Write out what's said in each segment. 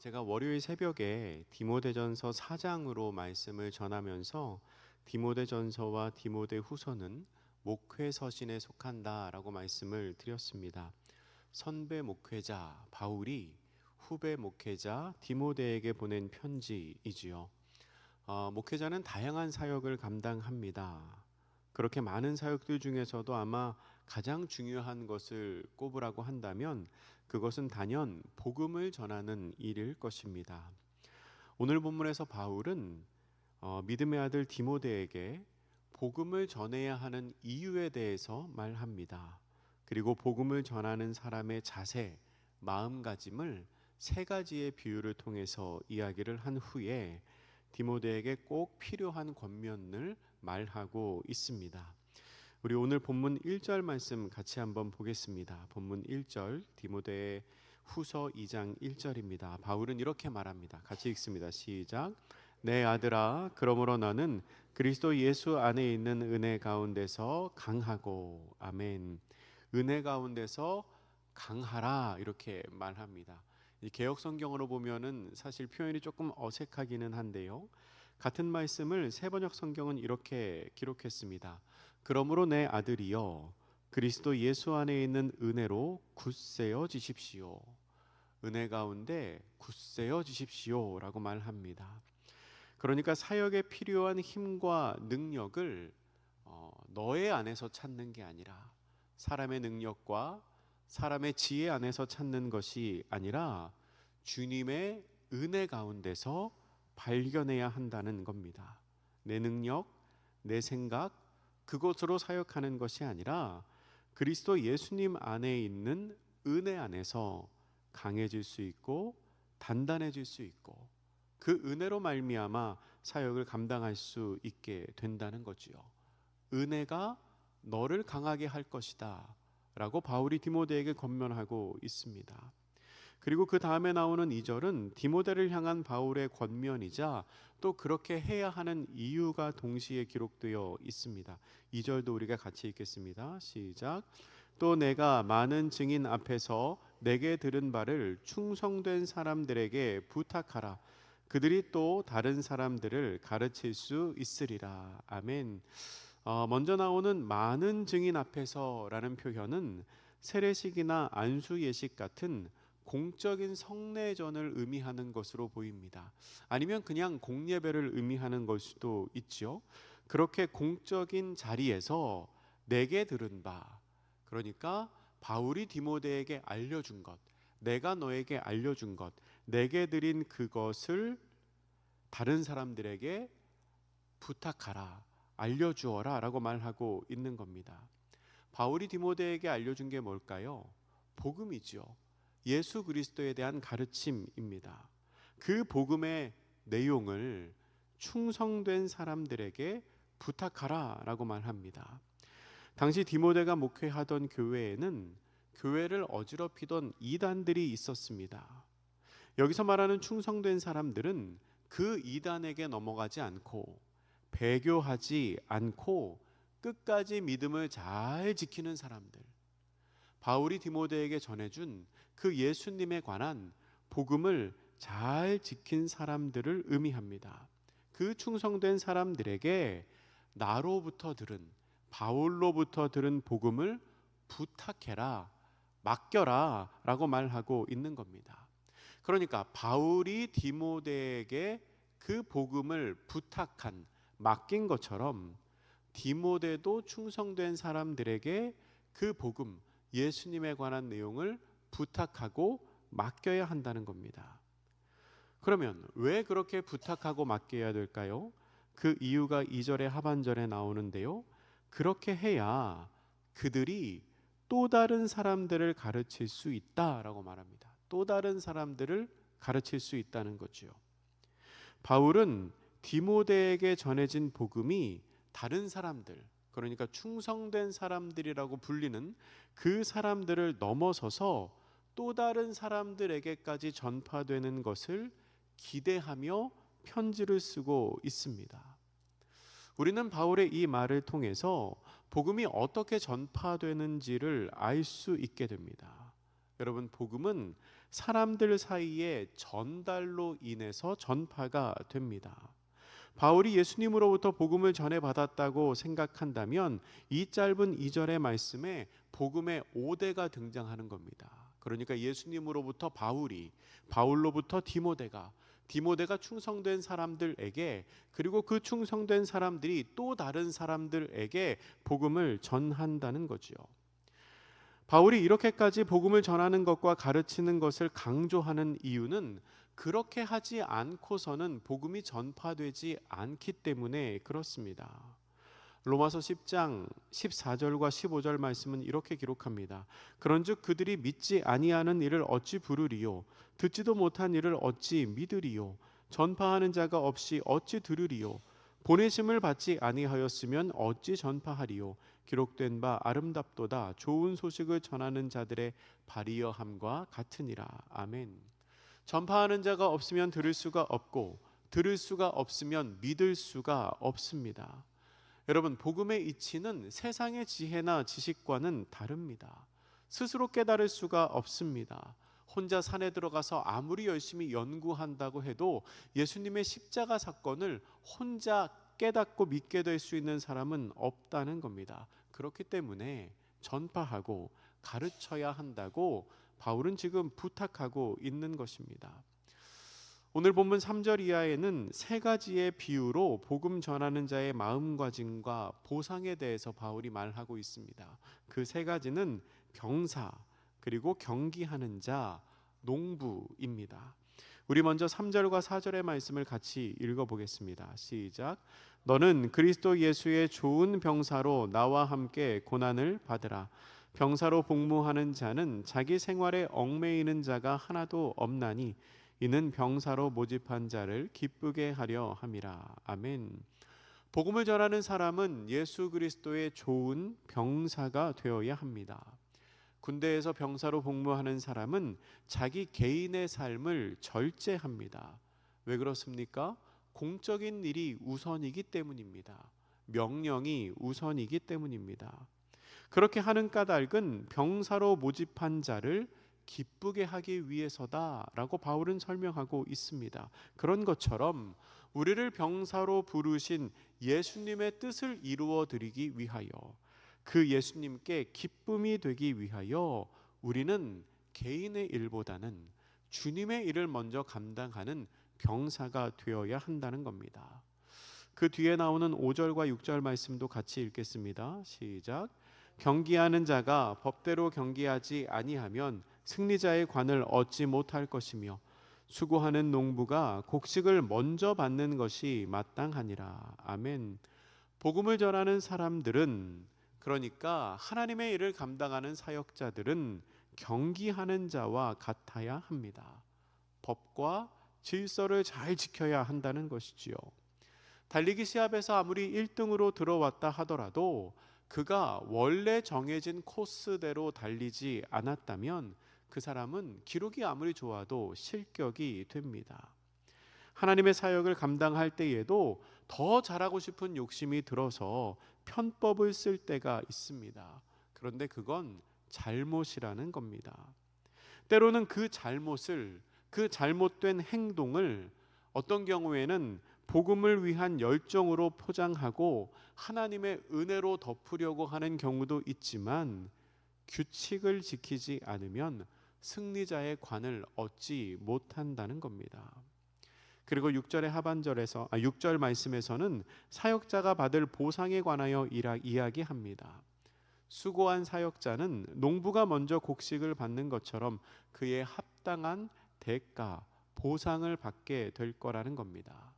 제가 월요일 새벽에 디모데전서 4장으로 말씀을 전하면서 디모데전서와 디모데 후서는 목회 서신에 속한다라고 말씀을 드렸습니다. 선배 목회자 바울이 후배 목회자 디모데에게 보낸 편지이지요. 어, 목회자는 다양한 사역을 감당합니다. 그렇게 많은 사역들 중에서도 아마 가장 중요한 것을 꼽으라고 한다면 그것은 단연 복음을 전하는 일일 것입니다. 오늘 본문에서 바울은 어, 믿음의 아들 디모데에게 복음을 전해야 하는 이유에 대해서 말합니다. 그리고 복음을 전하는 사람의 자세, 마음가짐을 세 가지의 비유를 통해서 이야기를 한 후에 디모데에게 꼭 필요한 권면을 말하고 있습니다. 우리 오늘 본문 1절 말씀 같이 한번 보겠습니다. 본문 1절 디모데 후서 2장 1절입니다. 바울은 이렇게 말합니다. 같이 읽습니다. 시작. 내 아들아 그러므로 너는 그리스도 예수 안에 있는 은혜 가운데서 강하고 아멘. 은혜 가운데서 강하라 이렇게 말합니다. 개혁 성경으로 보면은 사실 표현이 조금 어색하기는 한데요. 같은 말씀을 세번역 성경은 이렇게 기록했습니다. 그러므로 내 아들이여 그리스도 예수 안에 있는 은혜로 굳세어 지십시오. 은혜 가운데 굳세어 지십시오라고 말합니다. 그러니까 사역에 필요한 힘과 능력을 어, 너의 안에서 찾는 게 아니라 사람의 능력과 사람의 지혜 안에서 찾는 것이 아니라 주님의 은혜 가운데서 발견해야 한다는 겁니다. 내 능력, 내 생각, 그것으로 사역하는 것이 아니라 그리스도 예수님 안에 있는 은혜 안에서 강해질 수 있고 단단해질 수 있고 그 은혜로 말미암아 사역을 감당할 수 있게 된다는 거지요. 은혜가 너를 강하게 할 것이다라고 바울이 디모데에게 권면하고 있습니다. 그리고 그 다음에 나오는 이절은 디모데를 향한 바울의 권면이자 또 그렇게 해야 하는 이유가 동시에 기록되어 있습니다. 이절도 우리가 같이 읽겠습니다. 시작. 또 내가 많은 증인 앞에서 내게 들은 바를 충성된 사람들에게 부탁하라. 그들이 또 다른 사람들을 가르칠 수 있으리라. 아멘. 어, 먼저 나오는 많은 증인 앞에서라는 표현은 세례식이나 안수 예식 같은 공적인 성례전을 의미하는 것으로 보입니다. 아니면 그냥 공예배를 의미하는 걸 수도 있죠. 그렇게 공적인 자리에서 내게 들은 바 그러니까 바울이 디모데에게 알려준 것, 내가 너에게 알려준 것, 내게 드린 그것을 다른 사람들에게 부탁하라, 알려주어라 라고 말하고 있는 겁니다. 바울이 디모데에게 알려준 게 뭘까요? 복음이지요. 예수 그리스도에 대한 가르침입니다. 그 복음의 내용을 충성된 사람들에게 부탁하라라고 말합니다. 당시 디모데가 목회하던 교회에는 교회를 어지럽히던 이단들이 있었습니다. 여기서 말하는 충성된 사람들은 그 이단에게 넘어가지 않고 배교하지 않고 끝까지 믿음을 잘 지키는 사람들. 바울이 디모데에게 전해준 그 예수님에 관한 복음을 잘 지킨 사람들을 의미합니다. 그 충성된 사람들에게 나로부터 들은 바울로부터 들은 복음을 부탁해라, 맡겨라 라고 말하고 있는 겁니다. 그러니까 바울이 디모데에게 그 복음을 부탁한 맡긴 것처럼 디모데도 충성된 사람들에게 그 복음 예수님에 관한 내용을 부탁하고 맡겨야 한다는 겁니다. 그러면 왜 그렇게 부탁하고 맡겨야 될까요? 그 이유가 2절의 하반절에 나오는데요. 그렇게 해야 그들이 또 다른 사람들을 가르칠 수 있다라고 말합니다. 또 다른 사람들을 가르칠 수 있다는 거지요. 바울은 디모데에게 전해진 복음이 다른 사람들, 그러니까 충성된 사람들이라고 불리는 그 사람들을 넘어서서 또 다른 사람들에게까지 전파되는 것을 기대하며 편지를 쓰고 있습니다. 우리는 바울의 이 말을 통해서 복음이 어떻게 전파되는지를 알 수 있게 됩니다. 여러분 복음은 사람들 사이에 전달로 인해서 전파가 됩니다. 바울이 예수님으로부터 복음을 전해 받았다고 생각한다면 이 짧은 2절의 말씀에 복음의 5대가 등장하는 겁니다. 그러니까 예수님으로부터 바울이 바울로부터 디모데가 디모데가 충성된 사람들에게 그리고 그 충성된 사람들이 또 다른 사람들에게 복음을 전한다는 거지요. 바울이 이렇게까지 복음을 전하는 것과 가르치는 것을 강조하는 이유는 그렇게 하지 않고서는 복음이 전파되지 않기 때문에 그렇습니다. 로마서 10장 14절과 15절 말씀은 이렇게 기록합니다. 그런즉 그들이 믿지 아니하는 일을 어찌 부르리요? 듣지도 못한 일을 어찌 믿으리요? 전파하는 자가 없이 어찌 들으리요? 보내심을 받지 아니하였으면 어찌 전파하리요? 기록된 바 아름답도다. 좋은 소식을 전하는 자들의 발이여함과 같으니라. 아멘 전파하는 자가 없으면 들을 수가 없고 들을 수가 없으면 믿을 수가 없습니다 여러분 복음의 이치는 세상의 지혜나 지식과는 다릅니다. 스스로 깨달을 수가 없습니다. 혼자 산에 들어가서 아무리 열심히 연구한다고 해도 예수님의 십자가 사건을 혼자 깨닫고 믿게 될 수 있는 사람은 없다는 겁니다. 그렇기 때문에 전파하고 가르쳐야 한다고 바울은 지금 부탁하고 있는 것입니다. 오늘 본문 3절 이하에는 세 가지의 비유로 복음 전하는 자의 마음가짐과 보상에 대해서 바울이 말하고 있습니다. 그 세 가지는 병사 그리고 경기하는 자 농부입니다. 우리 먼저 3절과 4절의 말씀을 같이 읽어 보겠습니다. 시작. 너는 그리스도 예수의 좋은 병사로 나와 함께 고난을 받으라. 병사로 복무하는 자는 자기 생활에 얽매이는 자가 하나도 없나니 이는 병사로 모집한 자를 기쁘게 하려 함이라. 아멘. 복음을 전하는 사람은 예수 그리스도의 좋은 병사가 되어야 합니다. 군대에서 병사로 복무하는 사람은 자기 개인의 삶을 절제합니다. 왜 그렇습니까? 공적인 일이 우선이기 때문입니다. 명령이 우선이기 때문입니다. 그렇게 하는 까닭은 병사로 모집한 자를 기쁘게 하기 위해서다라고 바울은 설명하고 있습니다. 그런 것처럼 우리를 병사로 부르신 예수님의 뜻을 이루어 드리기 위하여 그 예수님께 기쁨이 되기 위하여 우리는 개인의 일보다는 주님의 일을 먼저 감당하는 병사가 되어야 한다는 겁니다. 그 뒤에 나오는 5절과 6절 말씀도 같이 읽겠습니다. 시작. 경기하는 자가 법대로 경기하지 아니하면 승리자의 관을 얻지 못할 것이며 수고하는 농부가 곡식을 먼저 받는 것이 마땅하니라. 아멘. 복음을 전하는 사람들은 그러니까 하나님의 일을 감당하는 사역자들은 경기하는 자와 같아야 합니다. 법과 질서를 잘 지켜야 한다는 것이지요. 달리기 시합에서 아무리 1등으로 들어왔다 하더라도 그가 원래 정해진 코스대로 달리지 않았다면 그 사람은 기록이 아무리 좋아도 실격이 됩니다. 하나님의 사역을 감당할 때에도 더 잘하고 싶은 욕심이 들어서 편법을 쓸 때가 있습니다. 그런데 그건 잘못이라는 겁니다. 때로는 그 잘못을 그 잘못된 행동을 어떤 경우에는 복음을 위한 열정으로 포장하고 하나님의 은혜로 덮으려고 하는 경우도 있지만 규칙을 지키지 않으면 승리자의 관을 얻지 못한다는 겁니다. 그리고 6절의 하반절에서 아 6절 말씀에서는 사역자가 받을 보상에 관하여 이야기합니다. 수고한 사역자는 농부가 먼저 곡식을 받는 것처럼 그의 합당한 대가 보상을 받게 될 거라는 겁니다.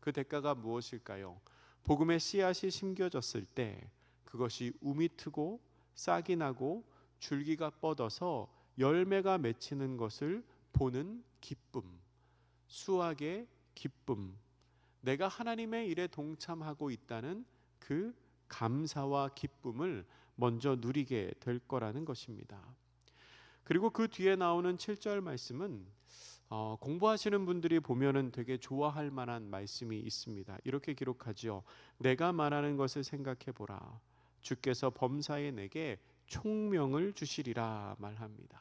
그 대가가 무엇일까요? 복음의 씨앗이 심겨졌을 때 그것이 우미 트고 싹이 나고 줄기가 뻗어서 열매가 맺히는 것을 보는 기쁨, 수학의 기쁨, 내가 하나님의 일에 동참하고 있다는 그 감사와 기쁨을 먼저 누리게 될 거라는 것입니다. 그리고 그 뒤에 나오는 7절 말씀은 어, 공부하시는 분들이 보면은 되게 좋아할 만한 말씀이 있습니다. 이렇게 기록하지요. 내가 말하는 것을 생각해 보라. 주께서 범사에 내게 총명을 주시리라 말합니다.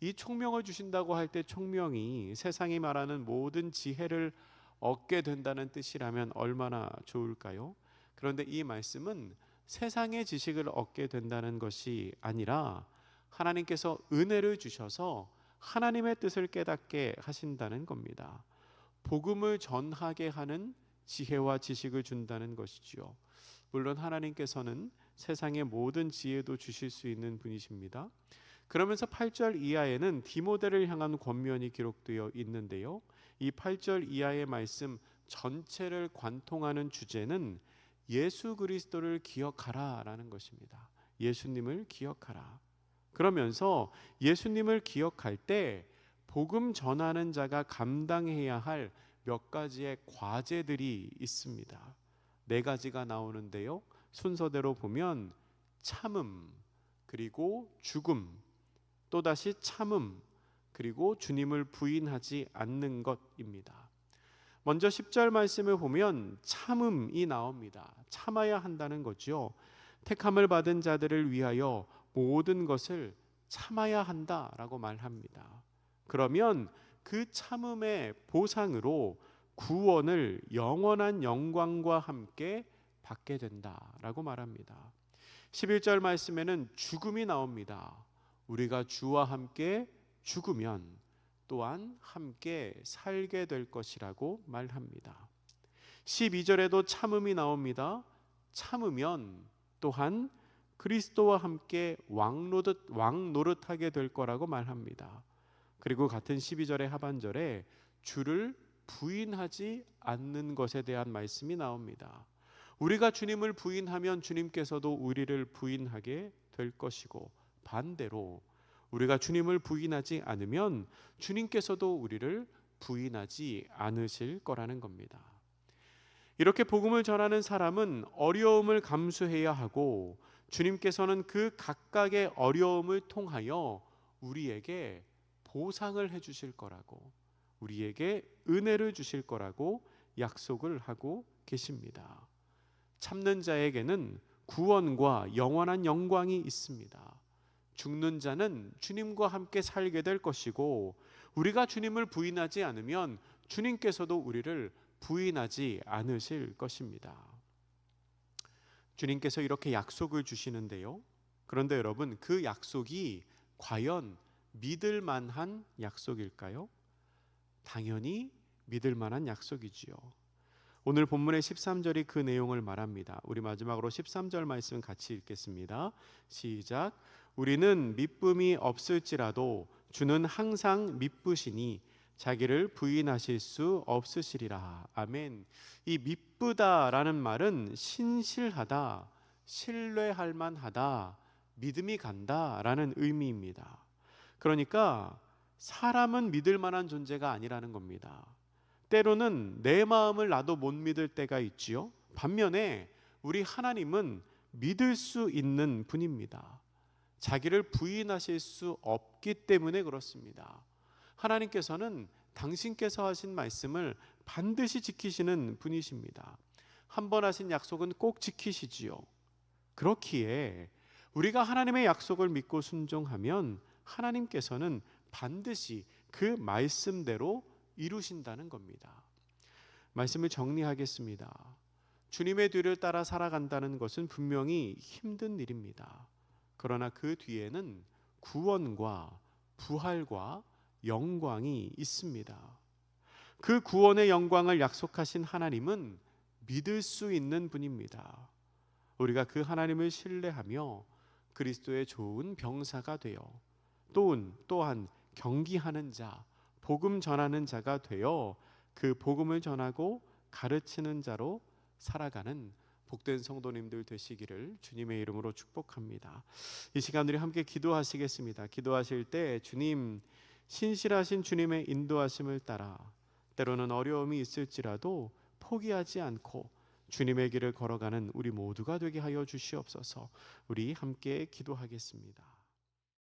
이 총명을 주신다고 할 때 총명이 세상이 말하는 모든 지혜를 얻게 된다는 뜻이라면 얼마나 좋을까요? 그런데 이 말씀은 세상의 지식을 얻게 된다는 것이 아니라 하나님께서 은혜를 주셔서 하나님의 뜻을 깨닫게 하신다는 겁니다. 복음을 전하게 하는 지혜와 지식을 준다는 것이지요. 물론 하나님께서는 세상의 모든 지혜도 주실 수 있는 분이십니다. 그러면서 8절 이하에는 디모데를 향한 권면이 기록되어 있는데요. 이 8절 이하의 말씀 전체를 관통하는 주제는 예수 그리스도를 기억하라라는 것입니다. 예수님을 기억하라. 그러면서 예수님을 기억할 때 복음 전하는 자가 감당해야 할 몇 가지의 과제들이 있습니다. 네 가지가 나오는데요. 순서대로 보면 참음, 그리고 죽음, 또다시 참음, 그리고 주님을 부인하지 않는 것입니다. 먼저 10절 말씀을 보면 참음이 나옵니다. 참아야 한다는 거죠. 택함을 받은 자들을 위하여 모든 것을 참아야 한다라고 말합니다. 그러면 그 참음의 보상으로 구원을 영원한 영광과 함께 받게 된다라고 말합니다. 11절 말씀에는 죽음이 나옵니다. 우리가 주와 함께 죽으면 또한 함께 살게 될 것이라고 말합니다. 12절에도 참음이 나옵니다. 참으면 또한 그리스도와 함께 왕노릇 왕노릇하게 될 거라고 말합니다. 그리고 같은 12절의 하반절에 주를 부인하지 않는 것에 대한 말씀이 나옵니다. 우리가 주님을 부인하면 주님께서도 우리를 부인하게 될 것이고 반대로 우리가 주님을 부인하지 않으면 주님께서도 우리를 부인하지 않으실 거라는 겁니다. 이렇게 복음을 전하는 사람은 어려움을 감수해야 하고 주님께서는 그 각각의 어려움을 통하여 우리에게 보상을 해 주실 거라고 우리에게 은혜를 주실 거라고 약속을 하고 계십니다. 참는 자에게는 구원과 영원한 영광이 있습니다. 죽는 자는 주님과 함께 살게 될 것이고 우리가 주님을 부인하지 않으면 주님께서도 우리를 부인하지 않으실 것입니다. 주님께서 이렇게 약속을 주시는데요. 그런데 여러분 그 약속이 과연 믿을 만한 약속일까요? 당연히 믿을 만한 약속이지요. 오늘 본문의 13절이 그 내용을 말합니다. 우리 마지막으로 13절 말씀 같이 읽겠습니다. 시작. 우리는 미쁨이 없을지라도 주는 항상 미쁘시니 자기를 부인하실 수 없으시리라. 아멘. 이 미쁘다라는 말은 신실하다, 신뢰할 만하다, 믿음이 간다라는 의미입니다. 그러니까 사람은 믿을 만한 존재가 아니라는 겁니다. 때로는 내 마음을 나도 못 믿을 때가 있지요. 반면에 우리 하나님은 믿을 수 있는 분입니다. 자기를 부인하실 수 없기 때문에 그렇습니다. 하나님께서는 당신께서 하신 말씀을 반드시 지키시는 분이십니다. 한 번 하신 약속은 꼭 지키시지요. 그렇기에 우리가 하나님의 약속을 믿고 순종하면 하나님께서는 반드시 그 말씀대로 이루신다는 겁니다. 말씀을 정리하겠습니다. 주님의 뒤를 따라 살아간다는 것은 분명히 힘든 일입니다. 그러나 그 뒤에는 구원과 부활과 영광이 있습니다. 그 구원의 영광을 약속하신 하나님은 믿을 수 있는 분입니다. 우리가 그 하나님을 신뢰하며 그리스도의 좋은 병사가 되어 또한 또한 경기하는 자, 복음 전하는 자가 되어 그 복음을 전하고 가르치는 자로 살아가는 복된 성도님들 되시기를 주님의 이름으로 축복합니다. 이 시간 우리 함께 기도하시겠습니다. 기도하실 때 주님 신실하신 주님의 인도하심을 따라 때로는 어려움이 있을지라도 포기하지 않고 주님의 길을 걸어가는 우리 모두가 되게 하여 주시옵소서. 우리 함께 기도하겠습니다.